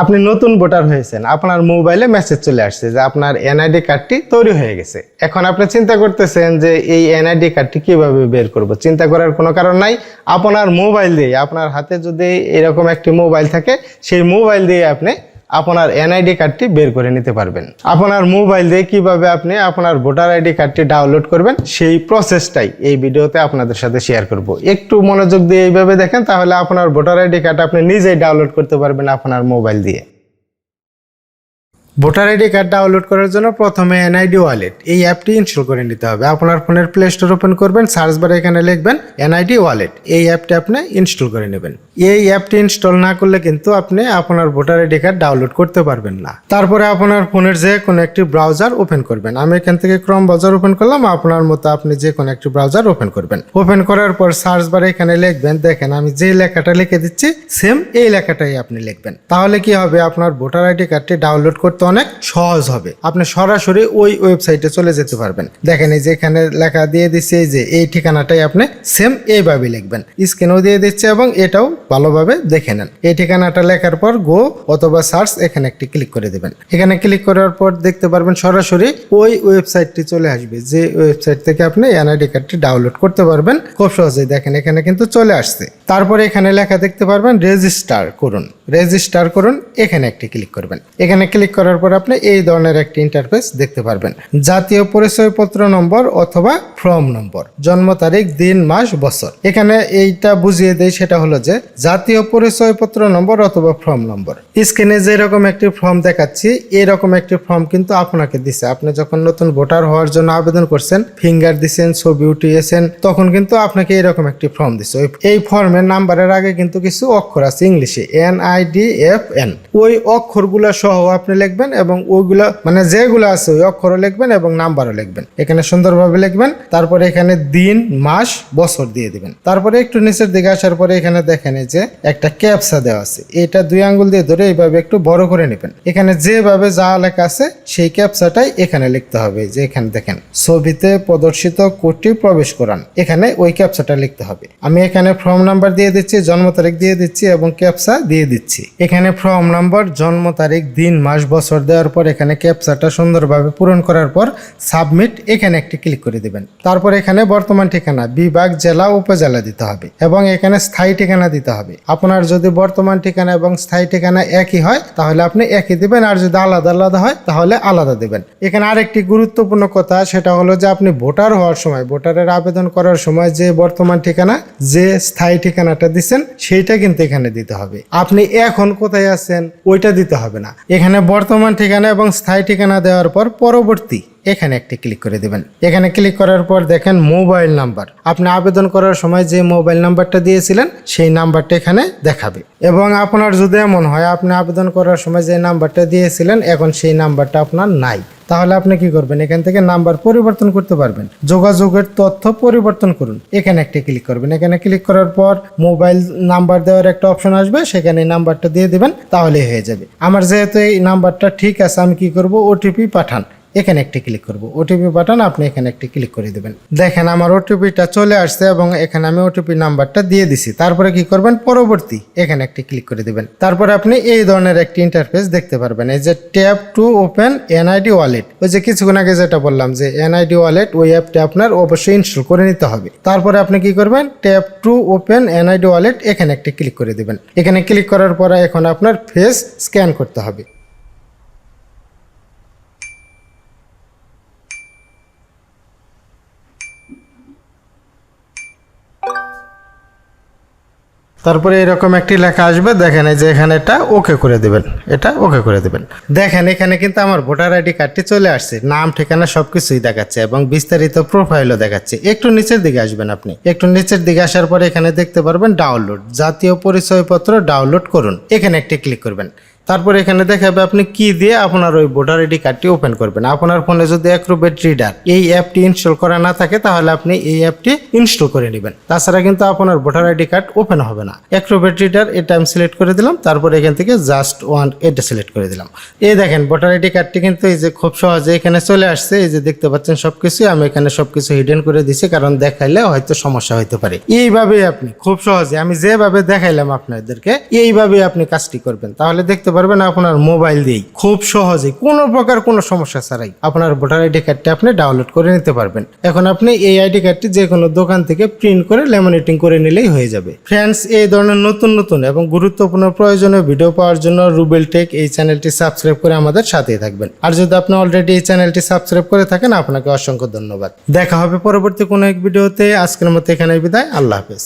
আপনি নতুন ভোটার হয়েছেন, আপনার মোবাইলে মেসেজ চলে আসছে যে আপনার এনআইডি কার্ডটি তৈরি হয়ে গেছে। এখন আপনি চিন্তা করতেছেন যে এই এনআইডি কার্ডটি কীভাবে বের করব? চিন্তা করার কোনো কারণ নাই। আপনার মোবাইল দিয়ে, আপনার হাতে যদি এরকম একটি মোবাইল থাকে, সেই মোবাইল দিয়ে আপনি আপনার এনআইডি কার্ডটি বের করে নিতে পারবেন। আপনার মোবাইল দিয়ে কীভাবে আপনি আপনার ভোটার আইডি কার্ডটি ডাউনলোড করবেন, সেই প্রসেসটাই এই ভিডিওতে আপনাদের সাথে শেয়ার করব। একটু মনোযোগ দিয়ে এইভাবে দেখেন, তাহলে আপনার ভোটার আইডি কার্ড আপনি নিজেই ডাউনলোড করতে পারবেন আপনার মোবাইল দিয়ে। ভোটার আইডি কার্ড ডাউনলোড করার জন্য প্রথমে এনআইডি ওয়ালেট। এই অ্যাপটি ইনস্টল করে নিতে হবে। আপনার ফোনের প্লে স্টোর ওপেন করবেন, সার্চ বারে এখানে লিখবেন এনআইডি ওয়ালেট। এই অ্যাপটি আপনি ইনস্টল করে নেবেন। এই অ্যাপটি ইনস্টল না করলে কিন্তু আপনি আপনার ভোটার আইডি কার্ড ডাউনলোড করতে পারবেন না। তারপরে আপনার ফোনের যে কোনো একটি ব্রাউজার ওপেন করবেন। আমি এখান থেকে ক্রম ব্রাউজার ওপেন করলাম, আপনার মতো আপনি যে কোনো একটি ব্রাউজার ওপেন করবেন। ওপেন করার পর সার্চ বারে এখানে লিখবেন, দেখেন আমি যে লেখাটা লিখে দিচ্ছি, সেম এই লেখাটাই আপনি লিখবেন। তাহলে কি হবে? আপনার ভোটার আইডি কার্ডটি ডাউনলোড করতে অনেক সহজ হবে। আপনি সরাসরি ওই ওয়েবসাইটে চলে যেতে পারবেন। দেখেন এই যে এখানে লেখা দিয়ে দিচ্ছে এই যে এই ঠিকানাটাই আপনি সেম এইভাবে লিখবেন। স্ক্রিনেও দিয়ে দিচ্ছে এবং এটাও ভালোভাবে দেখে নেন। এই ঠিকানাটা লেখার পর গো অথবা সার্চ এখানে একটি ক্লিক করে দেবেন। এখানে ক্লিক করার পর দেখতে পারবেন সরাসরি ওই ওয়েবসাইটটি চলে আসবে। যে ওয়েবসাইট থেকে আপনি এনআইডি কার্ডটি ডাউনলোড করতে পারবেন। খুব সহজেই দেখেন, এখানে কিন্তু চলে আসছে। তারপরে এখানে লেখা দেখতে পারবেন রেজিস্টার করুন। রেজিস্টার করুন, এখানে একটি ক্লিক করবেন। এখানে ক্লিক করার পর আপনি এই ধরনের একটি ইন্টারফেস দেখতে পারবেন। জাতীয় পরিচয়পত্র নম্বর অথবা ফর্ম নম্বর, জন্ম তারিখ, দিন, মাস, বছর। এখানে এইটা বুঝিয়ে দেয় সেটা হলো যে জাতীয় পরিচয়পত্র নম্বর অথবা ফর্ম নম্বর। স্ক্রিনে যেরকম একটি ফর্ম দেখাচ্ছি, এরকম একটি ফর্ম কিন্তু আপনাকে দিছে। আপনি যখন নতুন ভোটার হওয়ার জন্য আবেদন করছেন ফিঙ্গার দিছেন, ছবি উঠিয়েছেন, তখন কিন্তু আপনাকে এরকম একটি ফর্ম দিছে। এই ফর্মের নাম্বারের আগে কিন্তু কিছু অক্ষর আছে ইংলিশে N I D F N ওই অক্ষরগুলো সহ আপনি লিখবেন এবং ওইগুলো মানে যেগুলো আছে ওই অক্ষরও লিখবেন এবং নাম্বারও লিখবেন। এখানে সুন্দরভাবে লিখবেন, তারপরে এখানে দিন, মাস, বছর দিয়ে দিবেন। তারপরে একটু নিচের দিকে আসার পরে এখানে দেখেন যে একটা ক্যাপসা দেওয়া আছে। এটা দুই আঙ্গুল দিয়ে ধরে এইভাবে একটু বড় করে নেবেন। এখানে যেভাবে যা লেখা আছে সেই ক্যাপসাটাই এখানে লিখতে হবে। যে এখানে দেখেন, ছবিতে প্রদর্শিত কোডটি প্রবেশ করান। এখানে ওই ক্যাপসাটা লিখতে হবে। আমি এখানে ফর্ম নাম্বার দিয়ে দিচ্ছি, জন্ম তারিখ দিয়ে দিচ্ছি এবং ক্যাপসা দিয়ে দিচ্ছি। এখানে ফর্ম নাম্বার জন্ম তারিখ, দিন, মাস, বছর দেওয়ার পর এখানে ক্যাপসাটা সুন্দরভাবে পূরণ করার পর সাবমিট এখানে একটি ক্লিক করে দিবেন। তারপর এখানে বর্তমান ঠিকানা, বিভাগ, জেলা, উপজেলা দিতে হবে এবং এখানে স্থায়ী ঠিকানা দিতে হবে। আপনার যদি বর্তমান ঠিকানা এবং স্থায়ী ঠিকানা একই হয়, তাহলে আপনি একই দিবেন, আর যদি আলাদা আলাদা হয়, তাহলে আলাদা দেবেন। এখানে আরেকটি গুরুত্বপূর্ণ কথা, সেটা হলো যে আপনি ভোটার হওয়ার সময়, ভোটারের আবেদন করার সময় যে বর্তমান ঠিকানা, যে স্থায়ী ঠিকানাটা দিচ্ছেন, সেইটা কিন্তু এখানে দিতে হবে। আপনি এখন কোথায় আছেন, ওইটা দিতে হবে না। এখানে বর্তমান ঠিকানা এবং স্থায়ী ঠিকানা দেওয়ার পর পরবর্তী এখানে একটি ক্লিক করে দেবেন। এখানে ক্লিক করার পর দেখেন মোবাইল নাম্বার। আপনি আবেদন করার সময় যে মোবাইল নাম্বারটা দিয়েছিলেন, সেই নাম্বারটা এখানে দেখাবে। এবং আপনার যদি এমন হয়, আপনি আবেদন করার সময় যে নাম্বারটা দিয়েছিলেন, এখন সেই নাম্বারটা আপনার নাই। তাহলে আপনি কি করবেন? এখান থেকে নাম্বার পরিবর্তন করতে পারবেন। যোগাযোগের তথ্য পরিবর্তন করুন। এখানে একটা ক্লিক করবেন। এখানে ক্লিক করার পর মোবাইল নাম্বার দেওয়ার একটা অপশন আসবে। সেখানে নাম্বারটা দিয়ে দেবেন তাহলে হয়ে যাবে। আমার যেহেতু এই নাম্বারটা ঠিক আছে, আমি কি করব? ওটিপি পাঠান। এখানে একটি ক্লিক করব। ওটিপি বাটন আপনি এখানে একটি ক্লিক করে দেবেন। দেখেন আমার ওটিপিটা চলে আসছে এবং এখানে আমি ওটিপি নাম্বারটা দিয়ে দিছি। তারপরে কি করবেন? পরবর্তী এখানে একটি ক্লিক করে দেবেন। তারপরে আপনি এই ধরনের একটি ইন্টারফেস দেখতে পারবেন। এই যে tap to open NID wallet ওই যে কিছুক্ষণ আগে যেটা বললাম যে এনআইডি ওয়ালেট ওই অ্যাপটা আপনার অবশ্যই ইনস্টল করে নিতে হবে। তারপরে আপনি কি করবেন? Tap to open NID wallet এখানে একটি ক্লিক করে দেবেন। এখানে ক্লিক করার পরে এখন আপনার ফেস স্ক্যান করতে হবে। তারপরে এরকম একটি লেখা আসবে, দেখেন এই যে এখানে এটা ওকে করে দেবেন। এটা ওকে করে দেবেন। দেখেন, এখানে কিন্তু আমার ভোটার আইডি কার্ডটি চলে আসছে। নাম, ঠিকানা সব কিছুই দেখাচ্ছে এবং বিস্তারিত প্রোফাইলও দেখাচ্ছে। একটু নিচের দিকে আসবেন আপনি। একটু নিচের দিকে আসার পরে এখানে দেখতে পারবেন ডাউনলোড জাতীয় পরিচয়পত্র ডাউনলোড করুন। এখানে একটি ক্লিক করবেন। তারপর এখানে দেখাবে আপনি কি দিয়ে আপনার ওই ভোটার আইডি কার্ডটি ওপেন করবেন। আপনার ফোনে যদি অ্যাক্রোবেট রিডার এই অ্যাপটি ইনস্টল করা না থাকে, তাহলে আপনি এই অ্যাপটি ইনস্টল করে নেবেন। তাছাড়া কিন্তু আপনার ভোটার আইডি কার্ড ওপেন হবে না। অ্যাক্রোবেট রিডার এটা আমি সিলেক্ট করে দিলাম, তারপর এখান থেকে জাস্ট ওয়ান এটা সিলেক্ট করে দিলাম। এই দেখেন ভোটার আইডি কার্ডটি কিন্তু এই যে খুব সহজে এখানে চলে আসছে। এই যে দেখতে পাচ্ছেন সবকিছু আমি এখানে সবকিছু হিডেন করে দিছি, কারণ দেখাইলে হয়তো সমস্যা হইতে পারে। এইভাবে আপনি, খুব সহজে, আমি যেভাবে দেখাইলাম আপনাদেরকে এইভাবে আপনি কাজটি করবেন। তাহলে দেখতে পারবেন পারবেন আপনার মোবাইল দিয়েই। খুব সহজে, কোনো প্রকার কোনো সমস্যা ছাড়াই আপনার ভোটার আইডি কার্ডটি আপনি ডাউনলোড করে নিতে পারবেন। এখন আপনি এই আইডি কার্ডটি যে কোনো দোকান থেকে প্রিন্ট করে ল্যামিনেটিং করে নিলেই হয়ে যাবে। ফ্রেন্ডস, এই ধরনের নতুন নতুন এবং গুরুত্বপূর্ণ প্রয়োজনীয় ভিডিও পাওয়ার জন্য রুবেল টেক এই চ্যানেলটি সাবস্ক্রাইব করে আমাদের সাথেই থাকবেন। আর যদি আপনি অলরেডি এই চ্যানেলটি সাবস্ক্রাইব করে থাকেন, আপনাকে অসংখ্য ধন্যবাদ। দেখা হবে পরবর্তী কোনো এক ভিডিওতে। আজকের মতো এখানে বিদায়। আল্লাহ হাফেজ।